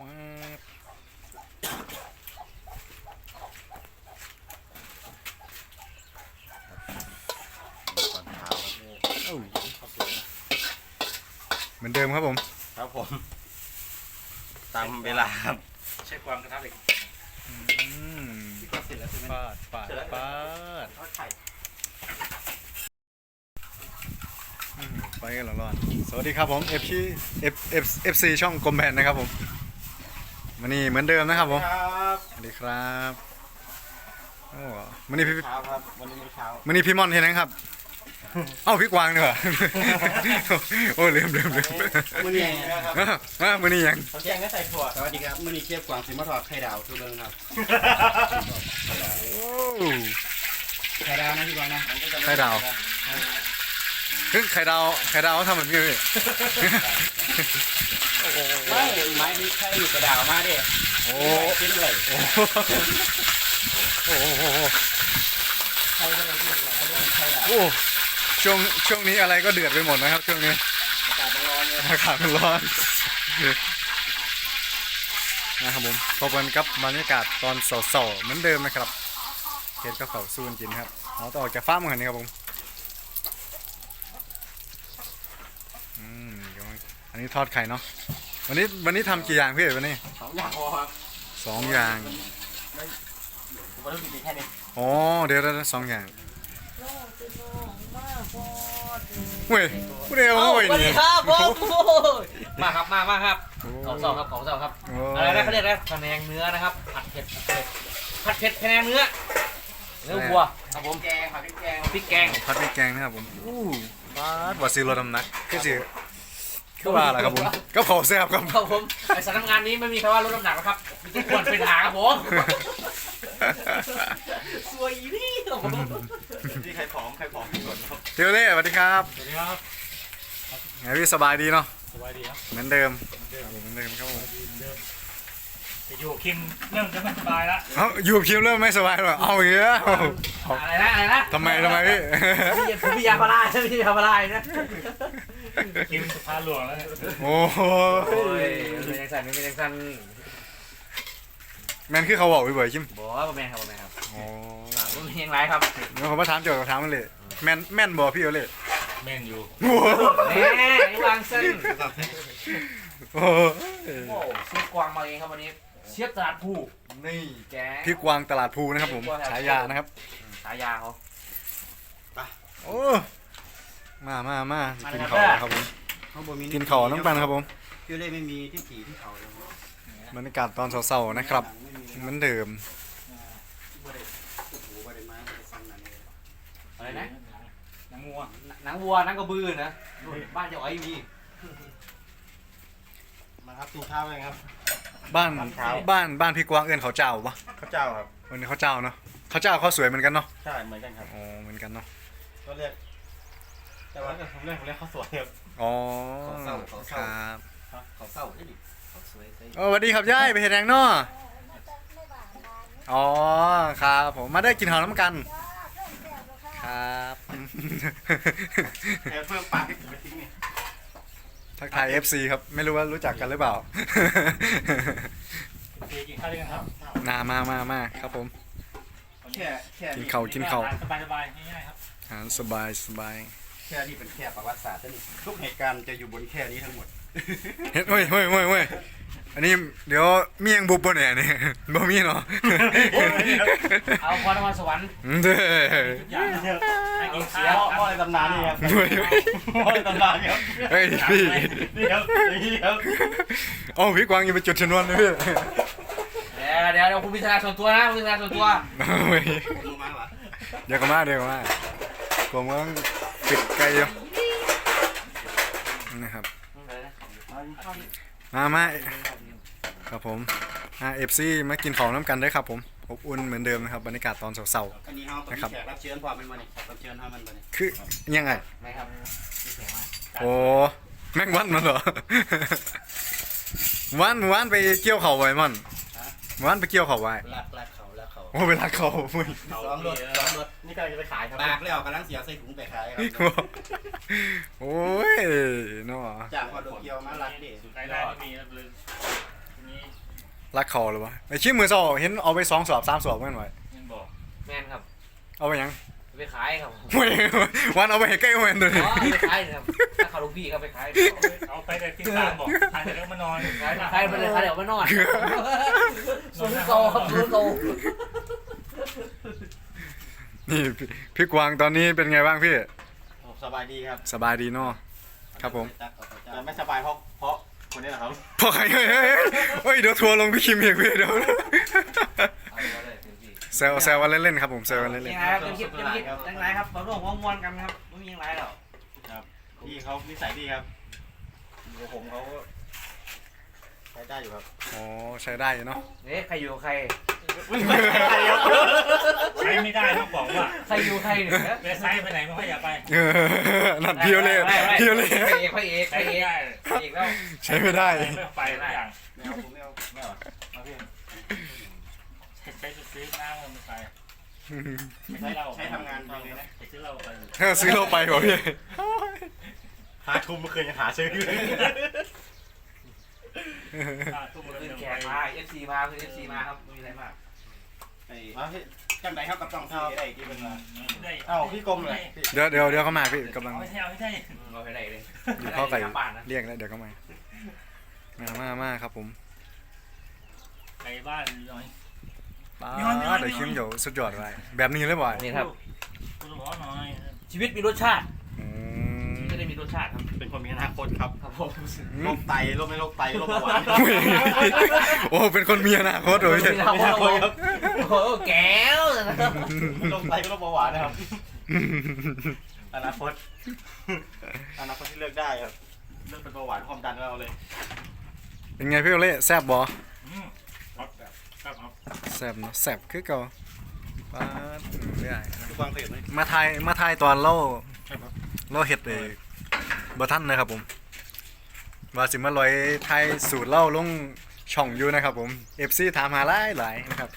ว้าวโอ้เหมือนเดิมครับผม ครับผม ตามเวลาครับใช้ความกระทะเหล็กอืมเสร็จแล้วใช่ไหมปาดปาดปาดทอดไข่อืมไปกันร้อนๆสวัสดีครับผม F ที่ F F F C ช่องกลมแผ่นนะครับผม วันนี้เหมือนเดิมนะครับผมครับสวัสดีครับโอ้วันนี้พี่เช้าครับวันนี้เช้าวันนี้พี่ม่อนเห็นนะครับ เอ้าพี่กวางเนอะโอ้ลืมลืมลืมมื้อนี้นะครับอะวันนี้ยัง เขาแจ้งก็ใส่ถั่วสวัสดีครับมื้อนี้เก็บกวางสิมาทอดไข่ดาวทุเรื่องครับโอ้ไข่ดาวนะพี่กวางนะไข่ดาวคือไข่ดาวไข่ดาวเขาทำแบบนี้เลย ไม่ไม้นี่ไข่อยู่กระดาวมาดิโอ้กินเลยโอ้โอ้โหโอ้โหไข่ก็เลยกินไข่ดาวไข่ดาวโอ้ช่วงช่วงนี้อะไรก็เดือดไปหมดนะครับ ช่วงนี้อากาศมันร้อนเลยอากาศมันร้อนนะครับผมพบกันกับบรรยากาศตอนเสาๆเหมือนเดิมนะครับเฮ็ดกับเขาวสู้กันกินครับเอาต่อจากฟ้าร์มกันนี่ครับผมอืมเดี๋ยวอั นนี้ทอดไข่เนาะวันนี้วันนี้ทำกี่อย่างพี่เอ๋วันนี้สองอย่างพอครับสองอย่างผมว่าต้องกินแค่นี้อ๋อเดี๋ยวเดี๋ยวสองอย่างโลกจะน้องมาพอดเว้ยผู้เดียวเอ้าโอ้ยนี่ครับมาครับมามาครับของเสาครับของเสาครับอะไรนะเขาเรียกนะพะแนงเนื้อนะครับผัดเผ็ดผัดเผ็ดผัดเผ็ดพะแนงเนื้อเนื้อวัวครับผมแกงผัดพริกแกงพริกแกงพัดพริกแกงนะครับผมอู้ปาดว่าซื้อรดำนักคือ สิคือว่าอะไรครับผมก็เผาแซ่บครับครับผมไอสำนักงานนี้ไม่มีคำว่าลดน้ำหนักนะครับมีทุกคนเป็นหาครับผมสวยอีนี่ครับผมที่ไข่ผอมไข่ผอมที่สุดครับเทียวเล่สวัสดีครับสวัสดีครับไงพี่สบายดีเนาะสวัสดีครับเหมือนเดิมครับผมเหมือนเดิมครับผม จะอยู่คิมเริ่มจะไม่สบายแล้วเอ้าอยู่กับคิมเริ่มไม่สบายแล้วเหรอเอาอีกแล้วอะไรนะอะไรนะทำไมทำไมพี่พี่ผมพี่ยาพาราไม่ใช่ยาพารานะคิมสุภาหลวงแล้วเนี่ยโอ้โหโอ้ยเป็นยังสันเป็นยังสันแมนคือเขาบอกบ่อยๆคิมบอกว่าแม่ครับแม่ครับโอ้ผมมียังไรครับเดี๋ยวผมมาถามโจทย์ถามมันเลยแมนแม่นบอกพี่เอาเลยแม่งอยู่โอ้โหแม่วางเส้นโอ้โหโอ้เชียบกวางมาเองครับวันนี้ เชียบตลาดภูนี่แกพี่กวางตลาดภูนะครับผมฉายานะครับ ฉายาเขาโอ้ มามามามากินเลยข้าวครับครับผมข้างบนมีกินข้าวน้ำปันครับผมพี่เล่ไม่มีที่ผีที่เขาเลยบรรยากาศตอนเสาร์ๆนะครับเหมือนเดิมบ่ได้โอ้โหบ่ได้มาบ่ได้ฟังนั่นเลยอะไรนะนางงัวหนังวัวหนังกระบือนะนู่นบ้านเจ้าไอ้มีมาครับตู้ข้าวเลยครับ บ้านบ้านเช้า บ้านบ้านพี่กวางเอื้อนเขาเจ้าปะข้าวเจ้าครับ วันนี้เขาเจ้าเนาะเขาเจ้าเขาสวยเหมือนกันเนาะใช่เหมือนกันครับ อ๋อเหมือนกันเนาะก็เรียก แต่ว่าผมเรียกผมเรียกข้าวสวยครับ อ๋อเขาเศร้าเขาคเศร้า รับเขาเศร้าได้ดิเขาสวยได้โอ้สวัสดีครับย่ายไปเห็นแดงเนาะอ๋อครับผมมาได้กินข้าวน้ำกันครับแอบเพิ่มปากให้ผมไปทิ้งนี่ ทักทาย FC ครับ ไม่รู้ว่ารู้จักกันหรือเปล่าทีกินข้าวด้วยกันครับนามามามาครับผม แค่แค่กินข้าวกินข้าวสบายสบายๆง่ายๆครับอาหารสบายสบายแค่นี้เป็นแค่ประวัติศาสตร์เท่านี้ทุกเหตุการณ์จะอยู่บนแค่นี้ทั้งหมด เฮ็ดเฮ้ยเฮ้ยเฮ้ยเฮ้ย อันนี้เดี๋ยวเมียงบุบบ่เนี่ยนี่บ่มีเนาะเอาพรนครสวรรค์เด้อทุกอย่างนะครับให้กินเสีข้ายวหม้อในตำนานนี่ครับเฮ้ยหม้อในตำนานครับเฮ้ยพี่นี่ครับนี่ครับเอ้าพี่กวางยังเป็นจุดชนวนเลยพี่เดี๋ยวเดี๋ยวเดี๋ยวคุณพิจารณาส่วนตัวนะคุณพิจารณาส่วนตัวเฮ้ยรู้มั้งวะเดี๋ยวก็มาเดี๋ยวก็มาผมก็ต้องปิดไกลอยู่นะครับมามา ครับผมอ่าเอฟซีมากินของน้ำกันได้ครับผมอบอุ่นเหมือนเดิมนะครับบรรยากาศตอนเสาร์อันนี้เขาต้องมีแขกรับเชิญพอเป็นวันนี้แขกรับเชิญเขามันวันนี้ๆคือยังไง ไม่ครับไม่เสียมากโอ้แม่งวันมันเหรอ วันวันไปเกี่ยวเขาไว้มันวันไปเกี่ยวเขาไว้รักรักเขารักเขาโอ้เวลาเขามึงเขาล้อมรถล้อมรถนี่กำลังจะไปขายครับปากแล้วกำลังเสียใส่ถุงไปขายครับโอ้ยเนาะจากพอโดเกียวมารักดิรายได้ไม่มีแล้วเลยทีนี้ รักเขาหรือวะไอชิมมือสองเห็นเอาไปสองสอบสามสอบแม่นไว้ยังบอกแมนครับเอาไปหยังไปขายครับผมไม่วันเอาไปให้ใกล้แม่นเลยอ๋อไปขายนะครับถ้าเขาลูกพี่ก็ไปขายเอาไปแต่ที่ตามบอกทานเสร็จแล้วมานอนขายขายไปเลยขายเดี๋ยวมานอนศูนย์โตครับศูนย์โตนี่พี่พี่กวางตอนนี้เป็นไงบ้างพี่สบายดีครับ สบายดีเนาะครับผมแต่ไม่สบายเพราะเพราะ คนนี้เหรอครับพอใครเฮ้ยเฮ้ยเฮ้ยเฮ้ยเดี๋ยวทัวร์ลงพี่คิมเองพี่เดี๋ยวเอาเลยเต็มที่แซวแซวกันเล่นๆครับผมแซวกันเล่นยังไงครับยังคิดยังคิดยังไงครับผมร่วมมวนกันครับไม่มียังไงหรอกครับพี่เขานิสัยดีครับอยู่กับผมเขาก็ใช้ได้อยู่ครับๆอ๋อใช้ได้อยู่เนาะเอ๊ะใครอยู่กับใคร ใช้ไม่ได้ต้องบอกว่าใครอยู่ใครเนี่ยเว็บไซต์ไปไหนไม่ค่อยอยากไปเออนั่นพี่โอเล่พี่โอเล่พระเอกพระเอกพใช้ระเอไม่กได้พระเอกแล้วใช้ไม่ได้ไม่ไปทุกอย่างไม่เอาผมไม่เอาไม่เอาเอาพี่ใช้ซื้อน้ำมันไม่ไปใช้ใช้ทำงานจริงเลยนะไปซื้อเราไปถ้าซื้อเราไปเหรอพี่หาทุนเมื่อคืนยังหาซื้อ อยู่เลยตู้มือขึ้นเดินแขไปกมาเอฟซีมาคือเอฟซีมาครับไม่มีอะไรมากไอ้จังไหนครับกับต้องที่ไอ้ที่เป็นมาได้เอ้าพี่กรมเลยเดี๋ยวเดี๋ยวเดี๋ยวเขามาพี่กำลังเอาไม่ใช่เอาไม่ใช่เราไปไหนเลยอยู่ข้อไก่บ้านนะเรียกแล้วเดี๋ยวเขามามามามาครับผมไก่บ้านน้อยป้าเดี๋ยวคิมเดี๋ยวสุดยอดอะไรแบบนี้เลยบ่อยนี่ครับคุณหมอหน่อยชีวิตมีรสชาติอื มจะได้มีรสชาติครับ เป็นคนมีอนาคตครับครับผมโรคไตโรคไม่โรคไตโรคเบาหวานโอ้เป็นคนมีอนาคตเลยมีอนาคตครับโอ้โหแก้วนะครับโรคไตก็โรคเบาหวานนะครับ อนาคต อนาคตที่เลือกได้ครับ เลือกเป็นเบาหวานความดันก็เอาเลย เป็นไงพี่โอเล่แซบบ่อืมครับครับครับแซบเนาะแซบคือเก่าป้าดอืมไม่ได้นะดูความเผ็ดไหมมาทายมาทายตอนเล่าเล่าเห็ดเอง บ่ท่านนะครับผมว่าสิมาลอยไทยสูตรเล่าลงช่องอยู่นะครับผม FC ถามหาหลายหลายนะครับ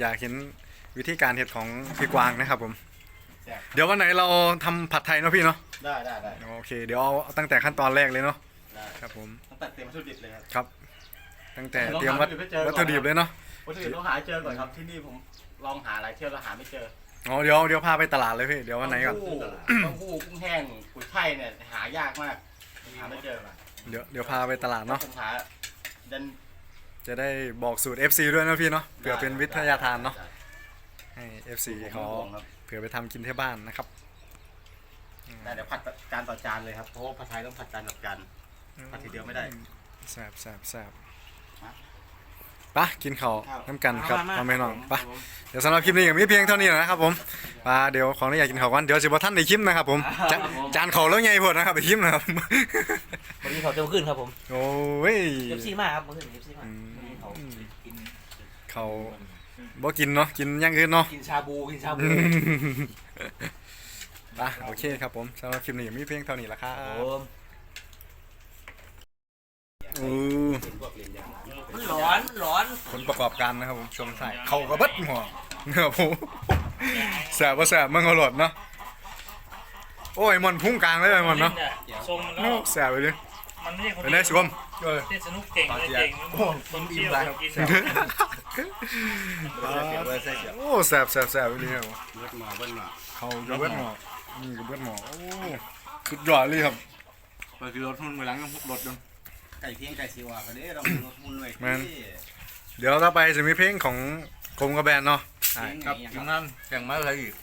อยากเห็นวิธีการเห็ดของพี่กวางนะครับผม เดี๋ยววันไหนเราทำผัดไทยเนาะพี่เนาะได้ได้ได้โอเค เดี๋ยวเอาตั้งแต่ขั้นตอนแรกเลยเนาะได้ครับผมต้องตัดเตรียมวัตถุดิบเลยครับครับ ตั้งแต่เตรียมวัตวัตถุดิบเลยเนาะวัตถุดิบต้องหาให้เจอก่อนครับที่นี่ผมลองหาหลายเที่ยวแล้วหาไม่เจอ อ๋อเดี๋ยวเดี๋ยวพาไปตลาดเลยพี่เดี๋ยววันไหนก่อนเต้าหู้กุ้งแห้งกุ้ยช่ายเนี่ยหายากมากหาไม่เจอมาเดี๋ยวเดี๋ยวพาไปตลาดเนาะผมหาดันจะได้บอกสูตร FC ด้วยนะพี่เนาะเผื่อเป็นวิทยาทานเนาะให้ FC เขาครับเผื่อไปทำกินที่บ้านนะครับได้เดี๋ยวผัดจานต่อจานเลยครับเพราะว่าผัดไทยต้องผัดจานต่อจานผัดทีเดียวไม่ได้แซบแซบแซบฮะ ปะกินข้าวน้ำกันครับมามาไม่น้องปะครับผมเดี๋ยวสำหรับคลิปนี้ก็มีเพียงเท่านี้นะครับผมปะเดี๋ยวของที่อยากกินข้าวกันเดี๋ยวสิบ่ท่านในคลิปนะครับผมจาจานข้าวแล้วไงพดนะครับไปคลิปนะครับวันนี้เขาเต็มขึ้นครับผมโอ้ยเอฟซีมากครับเมื่อคืนเอฟซีมากอืมวันนี้เขากินเขาบ่กินเนาะกินอย่างอื่นเนาะกินชาบูกินชาบูปะโอเคครับผมสำหรับคลิปนี้ก็มีเพียงเท่านี้ละครัโอ้บอู้มันร้อนร้อนผลประกอบการนะครับผมช่วงท้ายเขากระเบิดหัวนะครับผมแสบว่าแสบมันก็หลดเนาะโอ้ยมันพุ่งกลางเลยมันเนาะทรงมันโอ้แสบไปดิมันไม่ใช่คนเป็นได้สวมเออเล่นสนุกเก่งเลยเก่งคนเที่ยวคนกินโอ้แสบแสบแสบไปดิครับเบิดหมาเบิดหมาเขากระเบิดหมอนี่กระเบิดหมอโอ้สุดยอดเลยครับมันคือรถหุ้นไปหลังรถดง ไก่เพียงไก่สีวากันเด้เรารถหุ้นเลยเดี๋ยวต่อไปจะมีเพลงของกรมกระแบนเนาะใช่ครับอยู่นั่นแข่งมาอะไรอีก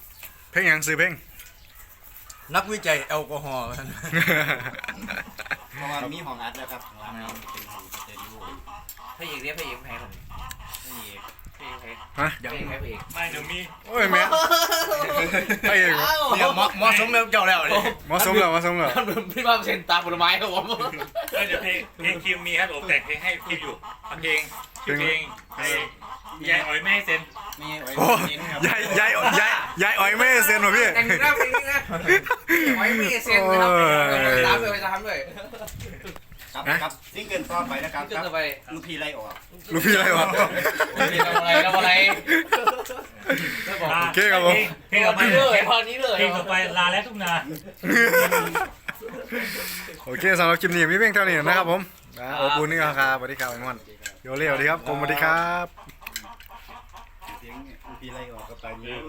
เพลงหยังซื้อเพลง นักวิจัยแอลกอฮอล์ เพราะว่ามีของอัดแล้วครับของอัดเป็นของสเตดิโอพระเอกเรียกพระเอกแพ้ผมนี่พระเอกแพ้ฮะพระเอกแพ้พระเอกไม่เดี๋ยวมีโอ้ยแม่ไอ้เอกเนี่ยเหมาะเหมาะสมแล้วเจ้าแล้วเนี่ยเหมาะสมแล้วเหมาะสมแล้วพี่บ้าเซ็นตาผลไม้ครับผมเดี๋ยวเพลงเพลงคิวมีครับผมแต่งเพลงให้คิวอยู่เพลงคิวเพลงเพลง ยายอ้อยแม่เซ็นไม่อ้โอ้ยยายยายยายยายอ๋อยไม่ให้เซ็นว่ะพี่ แต่งหน้าเพลงนี้นไไว้มีเซ็นนะครับตามเลยตามเลยครับครับซิงเกิลต่อไปนะครับจนต่อไปลูกพี่ไล่ออกลูกพี่อะไรวทำอะไรทำอะไรโอเคครับผมเพลงต่อไปนี่เลยพอนนี้เลยเพลงต่อไปลาและทุ่งนา โอเคสำหรับคลิปนี้มีเพียงเท่านี้นะครับผมนะโอปูนี่ครับสวัสดีครับทุกคนโยเล่สวัสดีครับกผมสวัสดีครับ ปีไรออกก็ไปเนี่ย